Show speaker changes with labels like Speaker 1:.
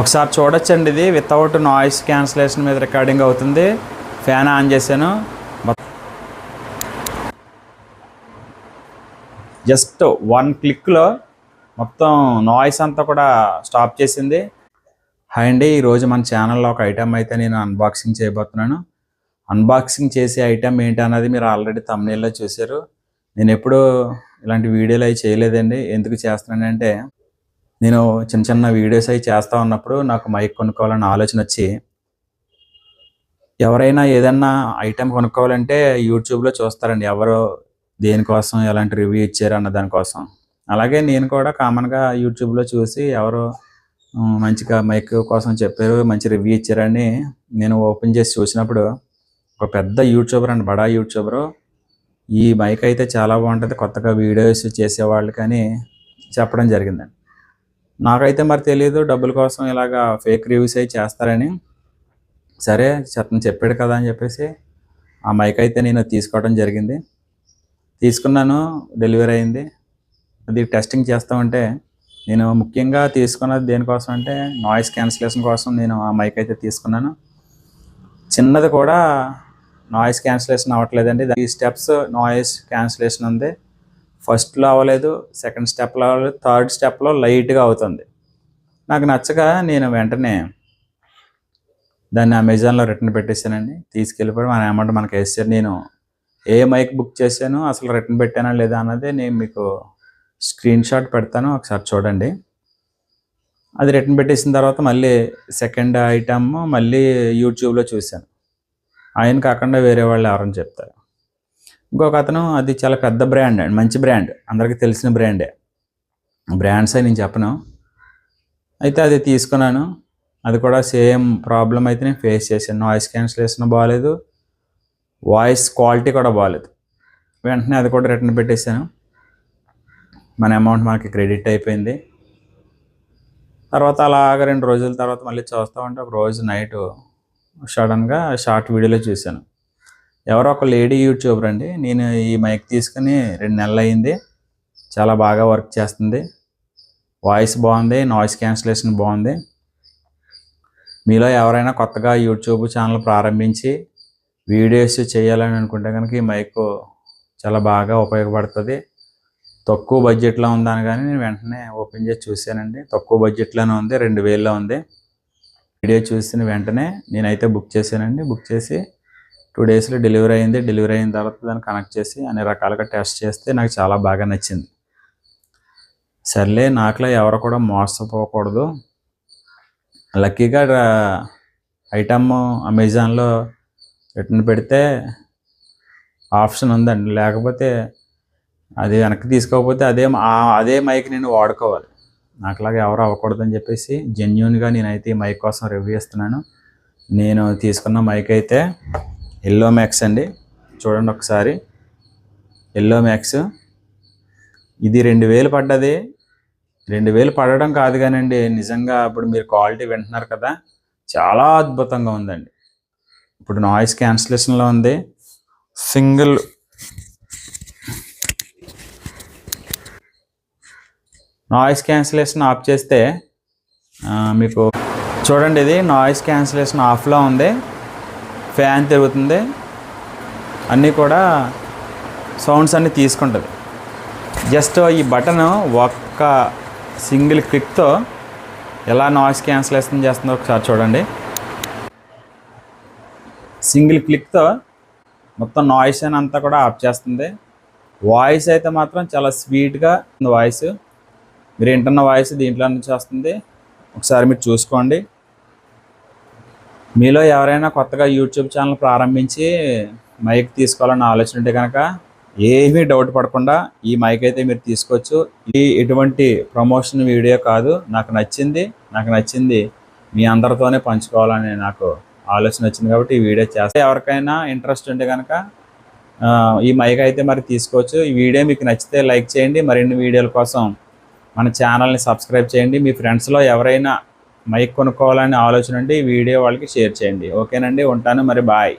Speaker 1: ఒకసారి చూడొచ్చండి ఇది. వితౌట్ నాయిస్ క్యాన్సిలేషన్ మీద రికార్డింగ్ అవుతుంది. ఫ్యాన్ ఆన్ చేశాను. జస్ట్ వన్ క్లిక్లో మొత్తం నాయిస్ అంతా కూడా స్టాప్ చేసింది. హాయ్ అండి ఈరోజు మన ఛానల్లో ఒక ఐటెం అయితే నేను అన్బాక్సింగ్ చేయబోతున్నాను. అన్బాక్సింగ్ చేసే ఐటెం ఏంటి అన్నది మీరు ఆల్రెడీ తమిళలో చూశారు. నేను ఎప్పుడూ ఇలాంటి వీడియోలు అవి చేయలేదండి. ఎందుకు చేస్తున్నానంటే నేను చిన్న చిన్న వీడియోస్ అవి చేస్తూ ఉన్నప్పుడు నాకు మైక్ కొనుక్కోవాలన్న ఆలోచన వచ్చి ఎవరైనా ఏదన్నా ఐటెం కొనుక్కోవాలంటే యూట్యూబ్లో చూస్తారండి. ఎవరు దేనికోసం ఎలాంటి రివ్యూ ఇచ్చారు అన్న దానికోసం అలాగే నేను కూడా కామన్గా యూట్యూబ్లో చూసి ఎవరు మంచిగా మైక్ కోసం చెప్పారు మంచి రివ్యూ ఇచ్చారని నేను ఓపెన్ చేసి చూసినప్పుడు ఒక పెద్ద యూట్యూబర్ అండి బడా యూట్యూబరు ఈ మైక్ అయితే చాలా బాగుంటుంది. కొత్తగా వీడియోస్ చేసేవాళ్ళు కానీ చెప్పడం జరిగిందండి. నాకైతే మరి తెలియదు డబ్బుల కోసం ఇలాగా ఫేక్ రివ్యూస్ అయి చేస్తారని. సరే అతను చెప్పాడు కదా అని చెప్పేసి ఆ మైక్ అయితే నేను తీసుకోవడం జరిగింది. తీసుకున్నాను డెలివరీ అయింది. అది టెస్టింగ్ చేస్తామంటే నేను ముఖ్యంగా తీసుకున్నది దేనికోసం అంటే నాయిస్ క్యాన్సిలేషన్ కోసం నేను ఆ మైక్ అయితే తీసుకున్నాను. చిన్నది కూడా నాయిస్ క్యాన్సిలేషన్ అవ్వట్లేదండి. ఈ స్టెప్స్ నాయిస్ క్యాన్సిలేషన్ ఉంది. ఫస్ట్లో అవ్వలేదు సెకండ్ స్టెప్లో అవ్వలేదు థర్డ్ స్టెప్లో లైట్గా అవుతుంది. నాకు నచ్చక నేను వెంటనే దాన్ని అమెజాన్లో రిటర్న్ పెట్టేశానండి. తీసుకెళ్ళిపోయి మన అమౌంట్ మనకి వేసారు నేను ఏ మైక్ బుక్ చేశాను అసలు రిటర్న్ పెట్టానా లేదా అన్నది నేను మీకు స్క్రీన్ షాట్ పెడతాను ఒకసారి చూడండి. అది రిటర్న్ పెట్టేసిన తర్వాత మళ్ళీ సెకండ్ ఐటమ్ మళ్ళీ యూట్యూబ్లో చూశాను. ఆయన కాకుండా వేరే వాళ్ళు ఎవరని చెప్తారు. ఇంకొక అతను అది చాలా పెద్ద బ్రాండ్ అండి మంచి బ్రాండ్ అందరికీ తెలిసిన బ్రాండే బ్రాండ్స్ అని నేను చెప్పను. అయితే అది తీసుకున్నాను. అది కూడా సేమ్ ప్రాబ్లం అయితే నేను ఫేస్ చేశాను. నాయిస్ క్యాన్సిలేషన్ బాగాలేదు వాయిస్ క్వాలిటీ కూడా బాగాలేదు వెంటనే అది కూడా రిటర్న్ పెట్టేశాను. మన అమౌంట్ మనకి క్రెడిట్ అయిపోయింది. తర్వాత అలాగ రెండు రోజుల తర్వాత మళ్ళీ చూస్తా ఉంటే ఒక రోజు నైట్ సడన్గా షార్ట్ వీడియోలో చూశాను. ఎవరో ఒక లేడీ యూట్యూబర్ అండి. నేను ఈ మైక్ తీసుకుని రెండు నెలలు అయింది. చాలా బాగా వర్క్ చేస్తుంది. వాయిస్ బాగుంది నాయిస్ క్యాన్సిలేషన్ బాగుంది. మీలో ఎవరైనా కొత్తగా యూట్యూబ్ ఛానల్ ప్రారంభించి వీడియోస్ చేయాలని అనుకుంటే కనుక ఈ మైక్ చాలా బాగా ఉపయోగపడుతుంది. తక్కువ బడ్జెట్లో ఉందని కానీ నేను వెంటనే ఓపెన్ చేసి చూశానండి. తక్కువ బడ్జెట్లోనే ఉంది రెండు వేల్లో ఉంది. వీడియో చూసిన వెంటనే నేనైతే బుక్ చేశానండి. బుక్ చేసి టూ డేస్లో డెలివరీ అయింది. డెలివరీ అయిన తర్వాత దాన్ని కనెక్ట్ చేసి అన్ని రకాలుగా టెస్ట్ చేస్తే నాకు చాలా బాగా నచ్చింది. సర్లే నాకులో ఎవరు కూడా మోసపోకూడదు. లక్కీగా ఐటమ్ అమెజాన్లో రిటర్న్ పెడితే ఆప్షన్ ఉందండి. లేకపోతే అది వెనక్కి తీసుకోకపోతే అదే అదే మైక్ నేను వాడుకోవాలి. నాకులాగా ఎవరు అవ్వకూడదని చెప్పేసి జెన్యున్గా నేనైతే ఈ మైక్ కోసం రివ్యూ ఇస్తున్నాను. నేను తీసుకున్న మైక్ అయితే ఎల్లో మ్యాక్స్ అండి. చూడండి ఒకసారి. ఎల్లో మ్యాక్స్ ఇది రెండు వేలు పడ్డది. రెండు వేలు పడడం కాదు కానండి నిజంగా ఇప్పుడు మీరు క్వాలిటీ వింటున్నారు కదా చాలా అద్భుతంగా ఉందండి. ఇప్పుడు నాయిస్ క్యాన్సిలేషన్లో ఉంది. సింగిల్ నాయిస్ క్యాన్సిలేషన్ ఆఫ్ చేస్తే మీకు చూడండి ఇది నాయిస్ క్యాన్సిలేషన్ ఆఫ్లో ఉంది. ఫ్యాన్ తిరుగుతుంది. అన్నీ కూడా సౌండ్స్ అన్నీ తీసుకుంటుంది. జస్ట్ ఈ బటన్ ఒక్క సింగిల్ క్లిక్తో ఎలా నాయిస్ క్యాన్సిలేషన్ చేస్తుందో ఒకసారి చూడండి. సింగిల్ క్లిక్తో మొత్తం నాయిస్ అని అంతా కూడా ఆఫ్ చేస్తుంది. వాయిస్ అయితే మాత్రం చాలా స్వీట్గా ఉంది వాయిస్. మీరు వింటున్న వాయిస్ దీంట్లో నుంచి వస్తుంది. ఒకసారి మీరు చూసుకోండి. మీలో ఎవరైనా కొత్తగా యూట్యూబ్ ఛానల్ ప్రారంభించి మైక్ తీసుకోవాలన్న ఆలోచన ఉంటే కనుక ఏమీ డౌట్ పడకుండా ఈ మైక్ అయితే మీరు తీసుకోవచ్చు. ఇది ఎటువంటి ప్రమోషన్ వీడియో కాదు నాకు నచ్చింది నాకు నచ్చింది మీ అందరితోనే పంచుకోవాలని నాకు ఆలోచన వచ్చింది కాబట్టి ఈ వీడియో చేస్తే. ఎవరికైనా ఇంట్రెస్ట్ ఉంటే కనుక ఈ మైక్ అయితే మరి తీసుకోవచ్చు. ఈ వీడియో మీకు నచ్చితే లైక్ చేయండి. మరిన్ని వీడియోల కోసం మన ఛానల్ని సబ్స్క్రైబ్ చేయండి. మీ ఫ్రెండ్స్లో ఎవరైనా మైక్ కొనుక్కోవాలనే ఆలోచన ఉంటే ఈ వీడియో వాళ్ళకి షేర్ చేయండి. ఓకేనండి? ఉంటాను మరి. బాయ్.